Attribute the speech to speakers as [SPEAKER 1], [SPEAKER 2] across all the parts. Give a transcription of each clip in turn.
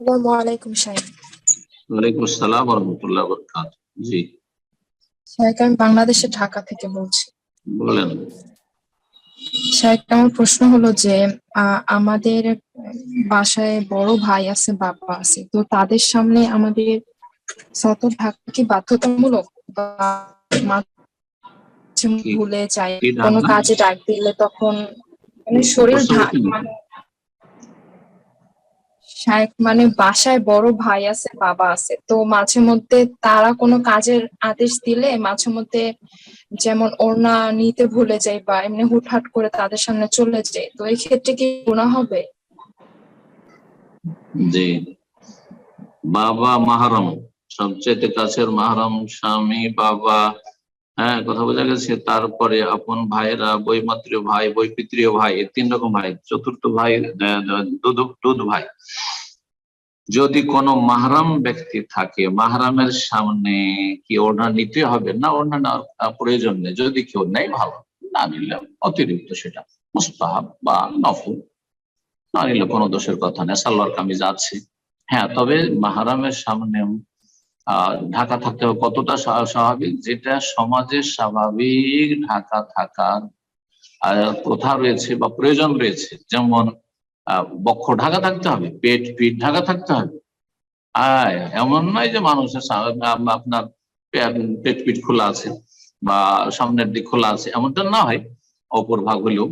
[SPEAKER 1] আসসালামু আলাইকুম শাহেখ
[SPEAKER 2] ওয়ালাইকুম আসসালাম রহমতুল্লাহ বরকাত জি।
[SPEAKER 1] শাহেখ আমি বাংলাদেশের ঢাকা থেকে বলছি।
[SPEAKER 2] বলেন।
[SPEAKER 1] আমার প্রশ্ন হলো যে আমাদের বাসায় বড় ভাই আছে বাবা আছে। তো তাদের সামনে আমাদের সতর ঢাকা কি বাধ্যতামূলক? ভুলে
[SPEAKER 2] যায়
[SPEAKER 1] কোনো কাজে ডাক দিলে তখন মানে শরীর? মানে শায়েখ মানে বাসায় বড় ভাই আছে, বাবা আছে। তো মাঝে মধ্যে তারা কোনো কাজের আদেশ দিলে মাঝে মধ্যে যেমন ওড়না নিতে ভুলে যায় বা এমনি হুটহাট করে তাদের সামনে চলে যায়। তো এই ক্ষেত্রে কি গুনাহ হবে?
[SPEAKER 2] জি। বাবা মাহারম সবচেয়ে কাছের মাহারম স্বামী, বাবা হ্যাঁ কথা বোঝা গেছে। তারপরে আপন ভাইরা বৈমাত্রীয় ভাই, বৈপিত্রীয় ভাই তিন রকম ভাই, চতুর্থ ভাই দুধ ভাই। যদি কোনো মাহরাম ব্যক্তি থাকে, মাহরামের সামনে কি ওড়না নিতে হবে? না, ওড়না নেওয়ার প্রয়োজন নেই। যদি কেউ নেই ভালো। না নিলে অতিরিক্ত সেটা মুস্তাহাব বা নফল। না নিলে কোনো দোষের কথা নেই। সালোয়ার কামিজ আছে। হ্যাঁ তবে মাহারামের সামনে ঢাকা থাকতে হবে। কতটা স্বা- স্বাভাবিক? যেটা সমাজের স্বাভাবিক ঢাকা থাকার প্রথা রয়েছে বা প্রয়োজন রয়েছে। যেমন বক্ষ ঢাকা থাকতে হবে, পেট, পিঠ ঢাকা থাকতে হবে। আয় এমন নয় যে মানুষের আপনার পেট পিঠ খোলা আছে বা সামনের দিক খোলা আছে, এমনটা না হয়। অপর ভাগ হলেও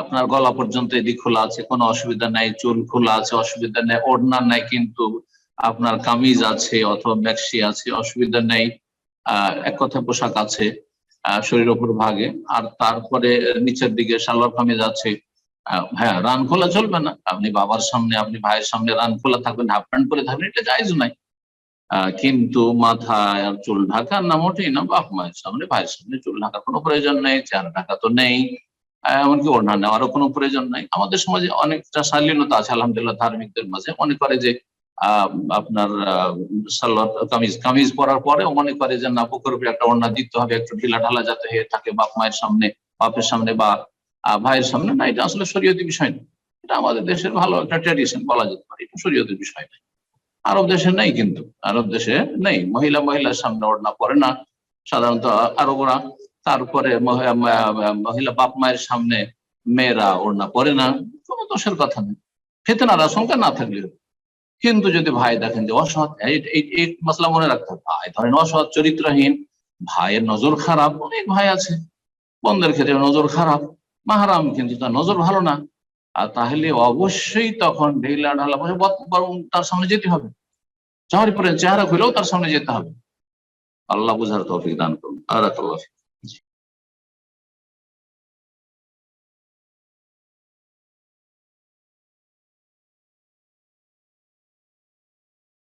[SPEAKER 2] আপনার গলা পর্যন্ত এদিক খোলা আছে, কোনো অসুবিধা নাই, চুল খোলা আছে, অসুবিধা নেই, ওড়না নাই কিন্তু আপনার কামিজ আছে অথবা ম্যাক্সি আছে, অসুবিধা নেই। এক কথা পোশাক আছে শরীর ওপর ভাগে। আর তারপরে নিচের দিকে সালোয়ার কামিজ আছে হ্যাঁ রান খোলা চলবে না। আপনি বাবার সামনে, আপনি ভাইয়ের সামনে রান খোলা থাকবেন, হাফ প্যান্ট পরে থাকবেন, এটা জায়জ নাই কিন্তু মাথায় আর চুল ঢাকা না মোটেই না, বাপ মায়ের সামনে, ভাইয়ের সামনে চুল ঢাকার কোনো প্রয়োজন নেই, চেহারা ঢাকা তো নেই। এমনকি ওড়না নেওয়ারও কোনো প্রয়োজন নাই। আমাদের সমাজে অনেকটা শালীনতা আছে, আলহামদুলিল্লাহ, ধার্মিকদের মাঝে। মনে করে যে আপনার সালোয়ার, কামিজ কামিজ পরার পরেও মনে করে যে, না, পুকুর একটা ওড়না দিতে হবে, একটু ঢিলা ঢালা যাতে হয়ে থাকে বাপ মায়ের সামনে, বাপের সামনে বা ভাইয়ের সামনে। না, এটা আসলে শরীয়তি বিষয় না। এটা আমাদের দেশের ভালো একটা ট্র্যাডিশন বলা যেতে পারে। এটা শরীয়তের বিষয় না। আরব দেশে নেই কিন্তু। আরব দেশে নেই। মহিলা মহিলার সামনে ওড়না পরে না। সাধারণত আরবরা। তারপরে মহিলা বাপ মায়ের সামনে মেয়েরা ওড়না পরে না। কোনো দোষের কথা নেই। ফেতনার আশঙ্কা না থাকলে কিন্তু যদি ভাই দেখেন যে অসৎ মশলা মনে রাখতে হবে। ভাই ধরেন অসৎ, চরিত্রহীন, ভাইয়ের নজর খারাপ, অনেক ভাই আছে। বন্ধের ক্ষেত্রে নজর খারাপ। মাহারাম, কিন্তু তার নজর ভালো না। আর তাহলে অবশ্যই তখন ঢেলা ঢালা বসে বরং তার সামনে যেতে হবে। যাওয়ার পরে চেহারা খুলেও তার সামনে যেতে হবে। আল্লাহ বুঝার তৌফিক দান করুন। আর